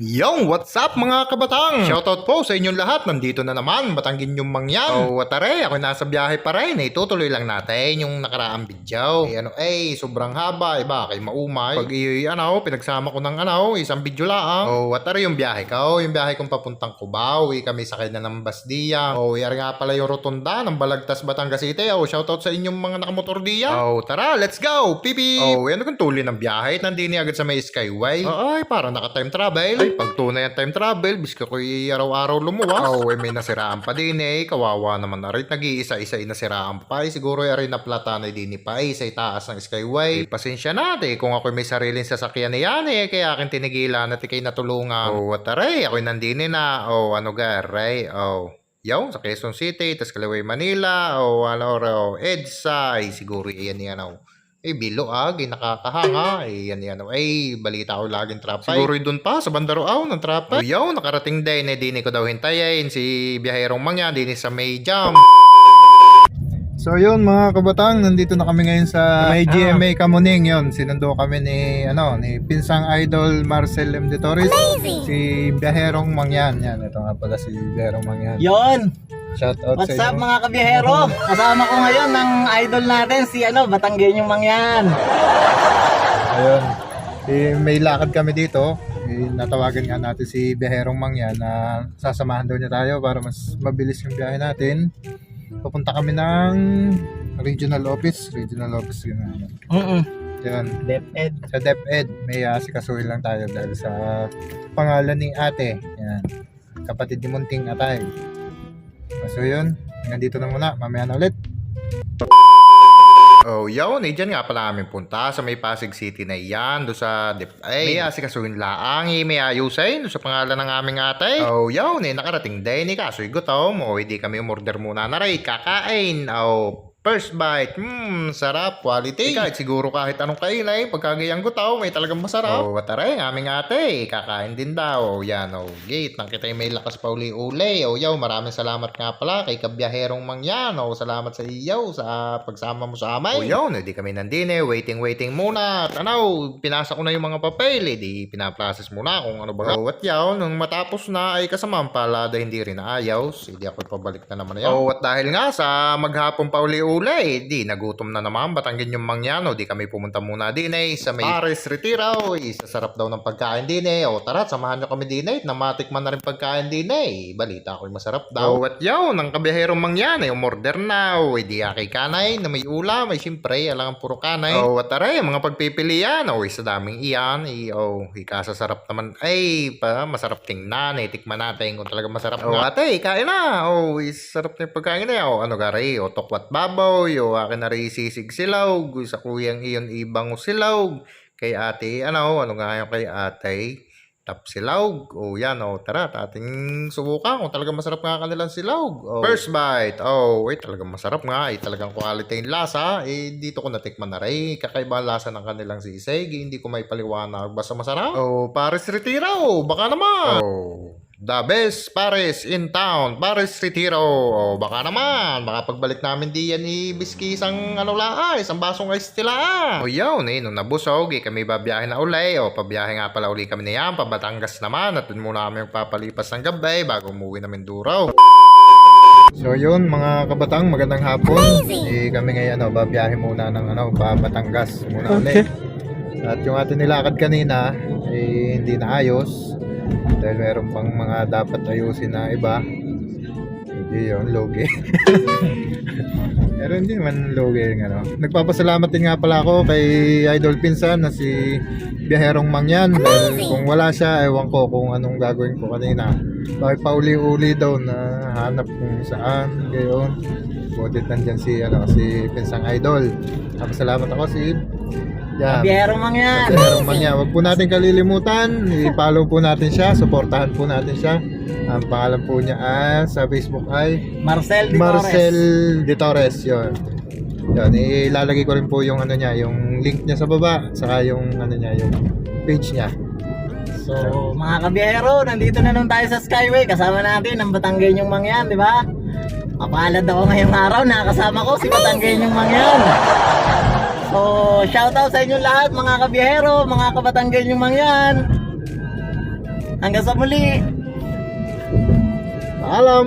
Yo, what's up mga kabatang? Shoutout po sa inyong lahat. Nandito na naman, Batanggin yung mangyan. Oh, watare, ako nasa biyahe pa rin. Eh, tutuloy lang natin yung nakaraang video. Eh, ano, eh, sobrang haba. Iba, kay maumay. Pag iyoy, ano, pinagsama ko ng ano, isang video lang. Oh, watare yung biyahe ko. Yung biyahe kong papuntang Cubao. Uwi kami sakay na ng Basdiya. Oh, yari nga pala yung rotunda ng Balagtas, Batangas City. Oh, shoutout sa inyong mga nakamotor diya. Oh, tara, let's go! Pipi! Oh, yan kung tuloy ng biyahe. Nandini agad sa may Skyway. Ay, parang naka-time travel. Ay, pag tunay ang time travel, biska ko araw-araw lumuwas. Oh, eh, may nasiraan pa din eh. Kawawa naman na rin. Nag-iisa-isa inasiraan pa eh. Siguro ay rin na plata na din ni pa eh, sa itaas ng Skyway. Eh, pasensya na eh. Kung ako may sariling sasakyan na yan eh. Kaya akin tinigilan at ikay natulungan. Oh, what aray. Ako'y nandini na. Oh, ano ga, aray. Oh. Yaw, sa Quezon City, tas Calaway, Manila, o ano, o EDSA, ay siguro yan yan, oh. Eh, bilo ag, eh, nakakahanga, eh, yan yan, oh. Ay, balita ko laging trapay. Siguro doon pa, sa Bandarao, ng trapay. Yaw, nakarating din, eh, dini ko daw hintayin, si biyaherong mangya, dini sa may jam. So yun mga kabatang, nandito na kami ngayon sa may GMA Kamuning yun. Sinundo kami ni ano, ni Pinsang Idol Marcel M. De Torres. Si Biyaherong Mangyan. Yan, ito nga pala si Biyaherong Mangyan. Yon, Shout out what's sa up inyo. mga kabiyahero? Kasama ko ngayon ng idol natin si ano, Batanggenyong Mangyan. Ayun. Eh, may lakad kami dito. Eh, natawagan nga natin si Biyaherong Mangyan na sasamahan daw niya tayo para mas mabilis yung biyahe natin. Papunta kami ng regional office. Regional office yun. ano. Mm Yan. DepEd. Sa DepEd, may asikasuhin lang tayo dahil sa pangalan ni ate. Yan. Kapatid ni Munting Atay. So yun, nandito na muna. Mamaya na ulit. Oh, yun. Eh, dyan nga pala kami punta sa may Pasig City na yan. Doon sa DepEd. May asikasuhin laang. Eh, may ayusin. Doon sa pangalan ng aming ate. Oh, yun. Eh, nakarating din. Eh, kaso'y gutom. O, hindi kami umorder muna na rin. Kakain. Oh, First bite, hmm, sarap, quality. Eh, kahit siguro kahit anong kainay, pagkagayang gutaw, may talagang masarap. Oh, watare, aming ate, kakain din daw. Yan, oh, gate, nang kita may lakas pa uli-uli. Oh, yaw, maraming salamat nga pala kay kabyaherong mangyan. Oh, salamat sa iyo sa pagsama mo sa amin. Oh, yaw, hindi kami nandine, waiting, waiting muna. At ano, pinasa ko na yung mga papel, eh, di pinaprocess muna kung ano ba. Oh, at yaw, nung matapos na ay kasamang palada hindi rin naayos. Hindi ako pabalik na naman yan. Oh, at dahil nga sa maghapon pa uli-uli, eh, di nagutom na naman Batanggin yung mangyano. Di kami pumunta muna din eh sa may Paris Retiro. Isa sarap daw ng pagkain din eh. O tara, samahan nyo kami din eh. Namatikman na rin pagkain din eh. Balita ko masarap daw. Oh, at yaw, ng kabiyaherong mangyan eh. Umorder na. O, eh, di kay kanay na may ulam. Ay siyempre, alang puro kanay. O, at tara, yung mga pagpipilian. O, isa daming iyan. Eh, o, ikasasarap naman. Ay, pa, masarap tingnan eh. Tikman natin kung talaga masarap nga. O, ate, kain na. O, sarap na yung pagkain na. O, ano gari? O, tokwat babaw. O, akin na sisig silawg. Sa kuyang iyon ibang silawg. Kay ate, ano, ano nga yung kay ate? Tap silawg. O yan, o tara, ating subukan kung talagang masarap nga kanilang silawg. O, First bite. Oh, eh, talagang masarap nga. Eh, talagang quality yung lasa. Eh, dito ko natikman na rin. Kakaiba ang lasa ng kanilang sisig. Eh, Hindi ko may paliwanag. Basta masarap. Oh, Paris Retiro. Baka naman. Oh. The best Paris in town, Paris Retiro. O baka naman, baka pagbalik namin di yan ibiski isang ano la, isang basong ice tila. O yun eh, nung nabusog, eh, kami babiyahe na uli. O pabiyahe nga pala uli kami na yan, pabatangas naman. At dun muna kami papalipas ng gabi bago umuwi na Minduro. So yun mga kabatang, magandang hapon. Eh, kami ngayon ano, babiyahe muna ng ano, pa Batangas muna ulit. At yung ating nilakad kanina, eh, hindi na ayos. Dahil meron pang mga dapat ayusin na iba. Hindi yun, logi. Pero hindi naman logi yung ano. Nagpapasalamat din nga pala ako kay Idol Pinsan na si Biyaherong Mangyan. Dahil kung wala siya, ewan ko kung anong gagawin ko kanina. Bakit pauli-uli daw na hanap kung saan. Gayon. Butit nandyan si, ano, si Pinsang Idol. Salamat ako si yan. Kabiyahero Mangyan. Pero manya, wag po natin kalilimutan, i-follow po natin siya, suportahan po natin siya. Ang pangalan po niya ah, sa Facebook ay Marcel de Marcel Torres. De Torres, yun. Yun, ilalagay ko rin po yung ano niya, yung link niya sa baba, saka yung ano niya, yung page niya. So, mga kabiyahero, nandito na naman tayo sa Skyway. Kasama natin ang Batanggenyong Mangyan, di ba? Mapalad ako ngayong araw, nakasama ko si Batanggenyong Mangyan. Shout out sa inyo lahat mga kabiyahero, mga kabatanggan yung mangyan. Hanggang sa muli. Paalam.